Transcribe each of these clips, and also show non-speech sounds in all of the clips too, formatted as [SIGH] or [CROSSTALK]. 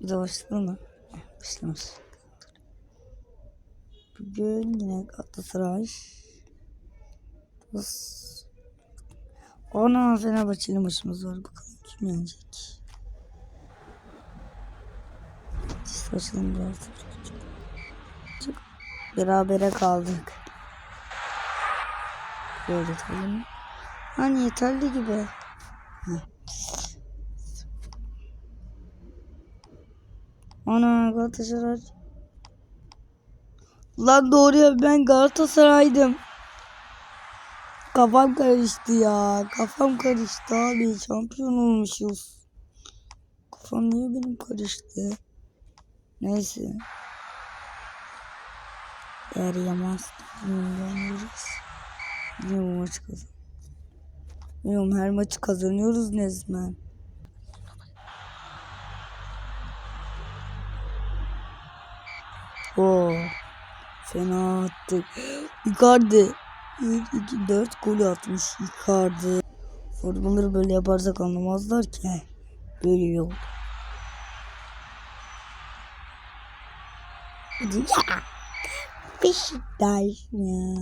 De başladı mı? Başlamış. Bugün yine Galatasaray. Bas. Ana Fenerbahçe'nin maçımız var. Bakalım kim yenecek. İşte açalım Galatasaray. Berabere kaldık. Böyle tabii. Hani yeterli gibi. Heh. Ana Galatasaray. Lan doğru ya ben Galatasaray'dım. Kafam karıştı ya. Kafam karıştı abi. Şampiyon olmuşuz. Kafam niye benim karıştı? Neyse. Eğer yamaz. Bu maçı kazan. Bilmiyorum her maçı kazanıyoruz resmen. Fena attık. Icardi. 1, 2, 4 gol atmış Icardi. Formaları böyle yaparsak anlamazlar ki. Böyle yok. Ya. Beşiktaş ya.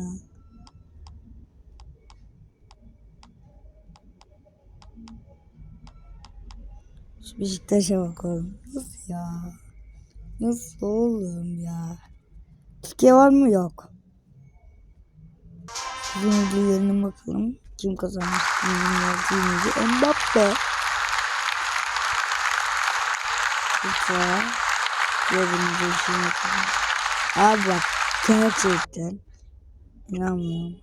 Şu Beşiktaş'a bakalım. Nasıl ya? Nasıl oğlum ya? Türkiye var mı? Yok. Sizin ilgilerine bakalım. Kim kazanmış? Bilmiyorum. Mbappe. Lütfen. Yorumcu işini yapalım. Abi bak gerçekten inanmıyorum.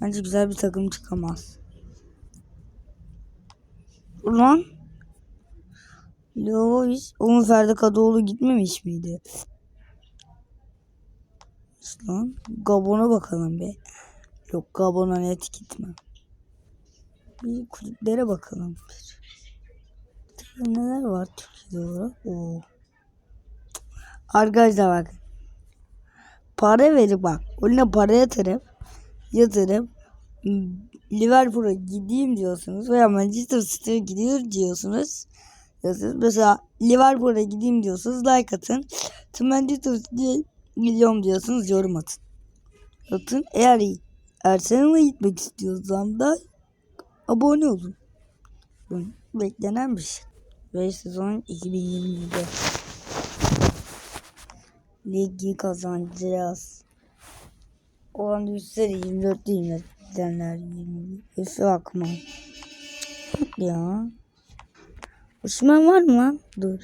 Bence güzel bir takım çıkamaz. Ulan Lois, onun Ferdi Kadıoğlu gitmemiş miydi? Lan Gabon'a bakalım be. Yok Gabon'a net gitme. Bir kulüplere bakalım. Bir. Neler var Türkiye'de olarak? Oo. Arkadaşlar bak. Para verip bak. Oyuna para yatırıp yatırıp Liverpool'a gideyim diyorsunuz veya Manchester City'ye gidiyor diyorsunuz. diyorsunuz. Mesela Liverpool'a gideyim diyorsunuz like atın. Manchester City'ye gidiyorum diyorsunuz yorum atın. Atın. Eğer Arsenal'a gitmek istiyorsam da abone olun. Beklenen bir şey. Ve sezon 2020'de ligi kazanacağız. O anda üstleri 24 değil mi? Gidenler 20. Efe bakma. Ya. Osman var mı? Dur.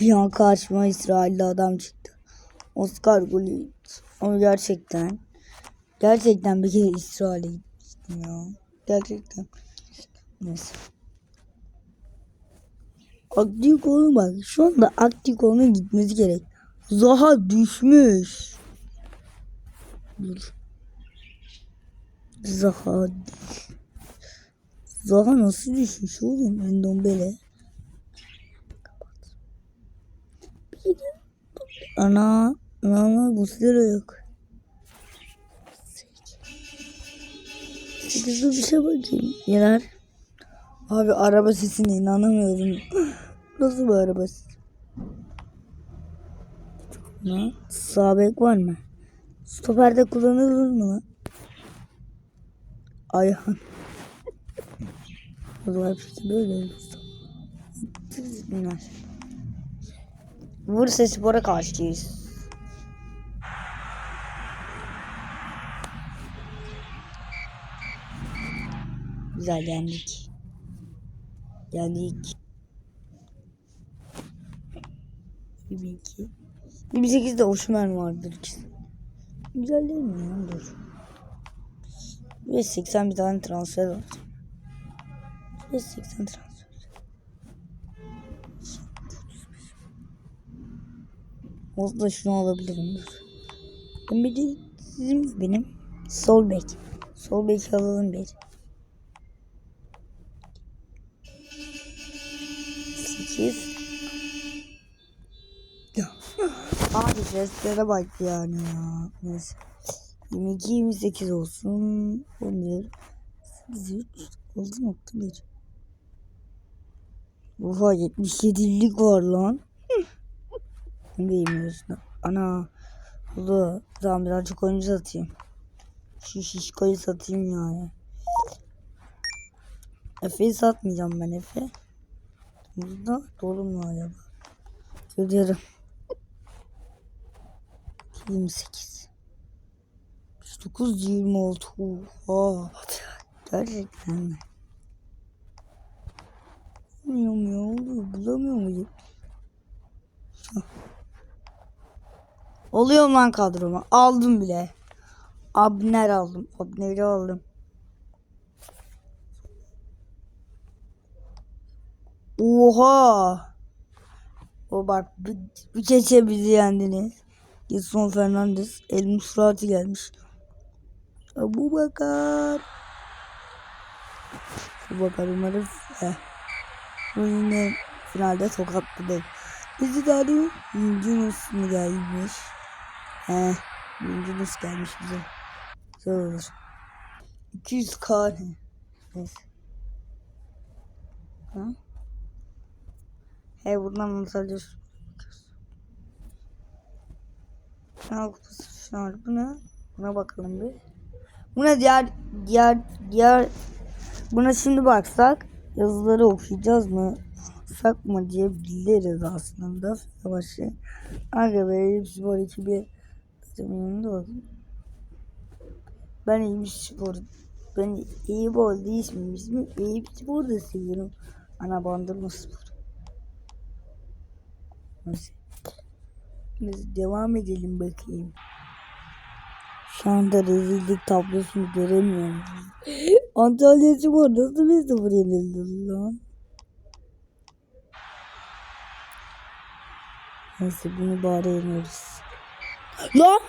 Bir an karşıma İsrailli adam çıktı. Oscar Gullit. Ama gerçekten gerçekten bir kere İsrail'e gittim ya. Gerçekten. Neyse. Aktikon'un bak şu anda Aktikon'un gitmesi gerek. Zaha düşmüş. Dur. Zaha Zaha nasıl düşmüş oğlum? Endombele. Ana. Ana bu sıra yok. Sekizde bir şey bakayım. Yener. Abi araba sesine inanamıyorum. [LAUGHS] Nasıl bir araba sesi? Ne? Sağ bek var mı? Stoperde kullanılır mı lan? Ayhan. [LAUGHS] Vallahi peki böyle olur. Bunlar. Bursa Spor'a karşıyız. Güzel yendik. Yendik. 22. 28'de Osman vardır ikisi. Güzel değil mi ya? Dur. Ve 80 bir tane transfer var. Ve 80 transfer. O da şunu alabilirim. Sizin benim sol bek. Sol bek alalım bir. 8 ya. Abi seslere bak yani ya. Neyse. 22 28 olsun. 11 8 3 6 nokta 1 Oha 77'lik var lan. Neymiş lan? Ana. Oldu. Tamam birazcık oyuncu satayım. Şu şişkoyu satayım yani. Efe'yi satmayacağım ben Efe. Burada dolu mu acaba? Görüyorum. 28 9 26 Oha. Gerçekten mi? Bulamıyorum ya oluyor. Bulamıyor muyum? Oluyor lan kadroma. Aldım bile. Abner aldım. Abner'i aldım. Oha. O bak bir, bir keçe bizi yendiniz. Gilson Fernandes. El Musrati gelmiş. Abu Bakar. Abu Bakar umarım eh, bu yine finalde tokatlı değil. Bizi galiba Yunus mu gelmiş? He. Birinci nasıl gelmiş bize? Zor olur. 200k ne? Neyse. Ha? He buradan mı alıyoruz? Al kupası şu an. Bu ne? Buna bakalım bir. Buna diğer diğer diğer buna şimdi baksak yazıları okuyacağız mı? Okusak mı diyebiliriz aslında. Fenerbahçe. Aga be Spor 2000 yaptığımın. Ben iyi bir spor, ben iyi bol değilim. Bizim iyi bir spor da seviyorum. Ana bandırma spor. Neyse. Devam edelim bakayım. Şu anda rezillik tablosunu göremiyorum. [LAUGHS] Antalya Spor nasıl bir sıfır yenildi lan? Neyse bunu bari yeniriz. Lan!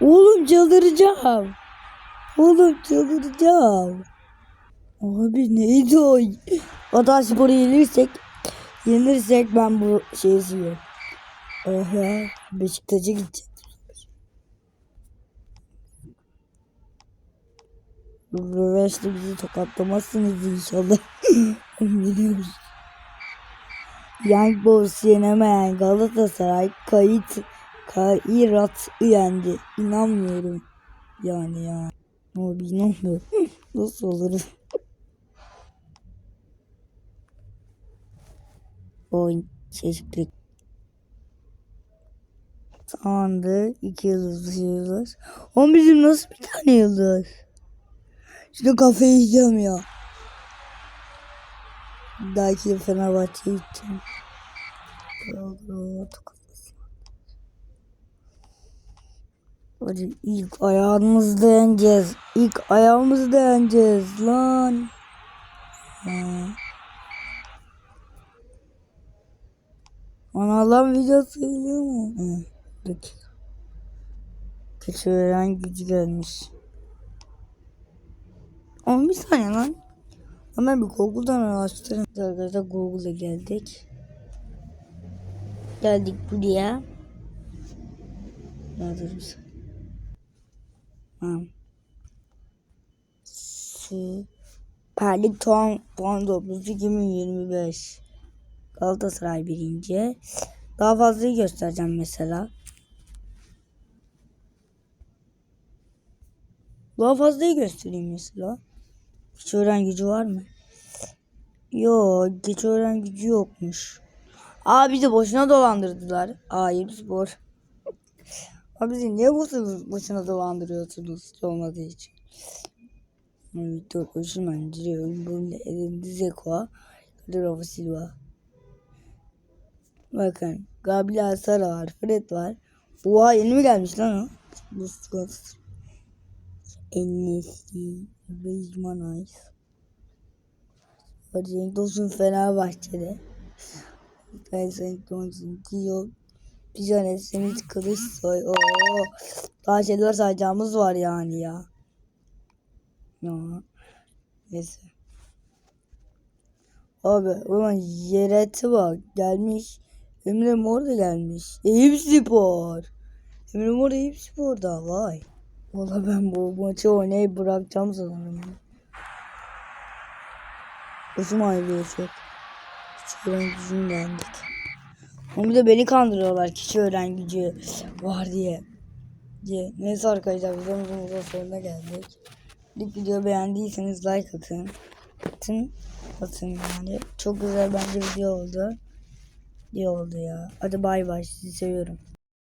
Oğlum çıldıracağım. Oğlum çıldıracağım. Abi neydi o? Hatay Spor'u yenilirsek yenilirsek ben bu şeyi siliyorum. Oha Beşiktaş'a gideceğim. Röveşte bizi tokatlamazsınız inşallah. [LAUGHS] Biliyoruz. Young Boys yenemeyen Galatasaray kayıt Kairat yendi. İnanmıyorum. Yani ya. Ama inanmıyorum. Nasıl olur? Oyun çeşitli. Sandı. iki yıldız yıldız. Ama bizim nasıl bir tane yıldız? Şimdi kafayı yiyeceğim ya. Belki de Fenerbahçe'ye gideceğim. Hadi ilk ayağımızı yeneceğiz. İlk ayağımızı yeneceğiz lan. Ha. Ana lan video söylüyor mu? Hı. Dakika. Keçiören gücü gelmiş. Ama bir saniye lan. Hemen bir Google'dan araştırın. Arkadaşlar Google'a geldik. Geldik buraya. Neredeyiz biz? Ha. Süper Lig puan, puan tablosu 2025. Galatasaray birinci. Daha fazlayı göstereceğim mesela. Daha fazlayı göstereyim mesela. Hiç öğren gücü var mı? Yok, geç öğren gücü yokmuş. Aa bizi boşuna dolandırdılar. Ayıp spor. Abi bizi niye boşuna, boşuna dolandırıyorsunuz olmadığı için? Victor Osimhen, Ciro, Immobile, Eden Dzeko, Rafa Silva. Bakın Gabriel Sara var, Fred var. Oha yeni mi gelmiş lan o? Bu Scott. Enes'i, Rizman Ice. Cenk Tosun Fenerbahçe'de. Cenk Tosun, Pijane, Semih Kılıçsoy. Oo. Daha şeyler sayacağımız var yani ya. Ya. Neyse. Abi ulan Yereti bak gelmiş. Emre Mor da gelmiş. Eyüp Spor. Emre Mor Eyüp Spor'da vay. Valla ben bu maçı oynayıp bırakacağım sanırım. Uzun ayrılıyor çok. Kişi öğren gücünü beğendik. Bir de beni kandırıyorlar kişi öğren gücü var diye. diye. Neyse arkadaşlar videomuzun burada sonuna geldik. İlk videoyu beğendiyseniz like atın. Atın. Atın yani. Çok güzel bence video oldu. İyi oldu ya. Hadi bay bay sizi seviyorum.